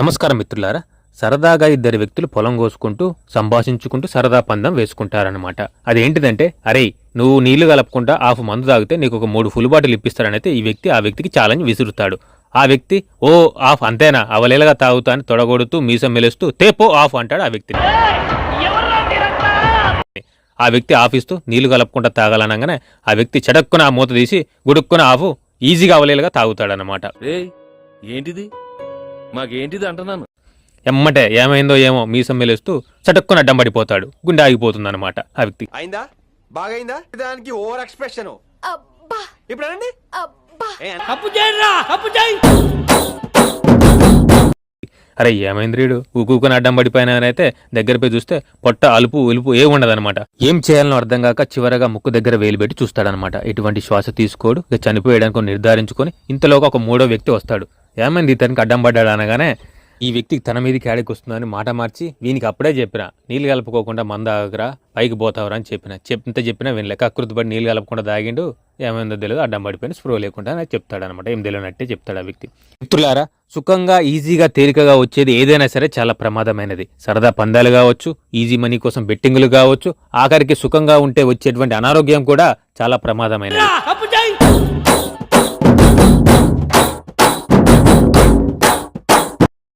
నమస్కారం మిత్రులారా. సరదాగా ఇద్దరు వ్యక్తులు పొలం కోసుకుంటూ సంభాషించుకుంటూ సరదా పందం వేసుకుంటారనమాట అదేంటిదంటే అరే నువ్వు నీళ్ళు కలపకుండా హాఫ్ మందు తాగితే నీకు ఒక మూడు ఫుల్ బాటిల్ ఇప్పిస్తారనైతే ఈ వ్యక్తి ఆ వ్యక్తికి ఛాలెంజ్ విసురుతాడు. ఆ వ్యక్తి ఓ ఆఫ్ అంతేనా? అవలేలగా తాగుతా అని తొడగొడుతూ మీసం మెలుస్తూ తేపో ఆఫ్ అంటాడు ఆ వ్యక్తిని. ఆ వ్యక్తి ఆఫీస్తూ నీళ్ళు కలపకుండా తాగాలనగానే ఆ వ్యక్తి చెడక్కున ఆ మూత తీసి గుడుక్కున ఆఫ్ ఈజీగా అవలేలుగా తాగుతాడనమాట ఏంటిది? మాకేంటిది అంటున్నాను? ఎమ్మటే ఏమైందో ఏమో మీసం మెలుస్తూ చటుక్కున అడ్డం పడిపోతాడు గుండె ఆగిపోతుందన్నమాట ఆ వ్యక్తి. అయిందా? బాగైందా? దానికి ఓవర్ ఎక్స్ప్రెషన్. అబ్బా! ఇప్పుడు అనండి? అబ్బా! ఏ అన- అరే ఏమైంది రీడు? ఊకూకుని అడ్డం పడిపోయినానైతే దగ్గర పోయి చూస్తే పొట్ట అలుపు ఉలుపు ఏ ఉండదన్నమాట. ఏం చేయాలనో అర్థం కాక చివరగా ముక్కు దగ్గర వేలు పెట్టి చూస్తాడనమాట ఎటువంటి శ్వాస తీసుకోడు చనిపోయడానికి నిర్ధారించుకొని ఇంతలోగా ఒక మూడో వ్యక్తి వస్తాడు. ఏమైంది ఇతనికి అడ్డం పడ్డాడు అనగానే ఈ వ్యక్తికి తన మీదకి ఆడికి వస్తుందని మాట మార్చి వీనికి అప్పుడే చెప్పిన నీళ్ళు కలుపుకోకుండా మంద ఆగరా పైకి పోతావరా అని చెప్పిన. చెప్తే చెప్పినా వినలేక అకృతి పడి నీళ్ళు కలపకుండా తాగిండు ఏమైందో తెలియదు అడ్డం పడిపోయిన స్ప్రో లేకుండా చెప్తాడనమాట. ఏం తెలియనట్టే చెప్తాడు ఆ వ్యక్తి. మిత్రులారా సుఖంగా ఈజీగా తేలికగా వచ్చేది ఏదైనా సరే చాలా ప్రమాదమైనది. సరదా పందాలు కావచ్చు ఈజీ మనీ కోసం బెట్టింగులు కావచ్చు ఆఖరికి సుఖంగా ఉంటే వచ్చేటువంటి అనారోగ్యం కూడా చాలా ప్రమాదమైనది.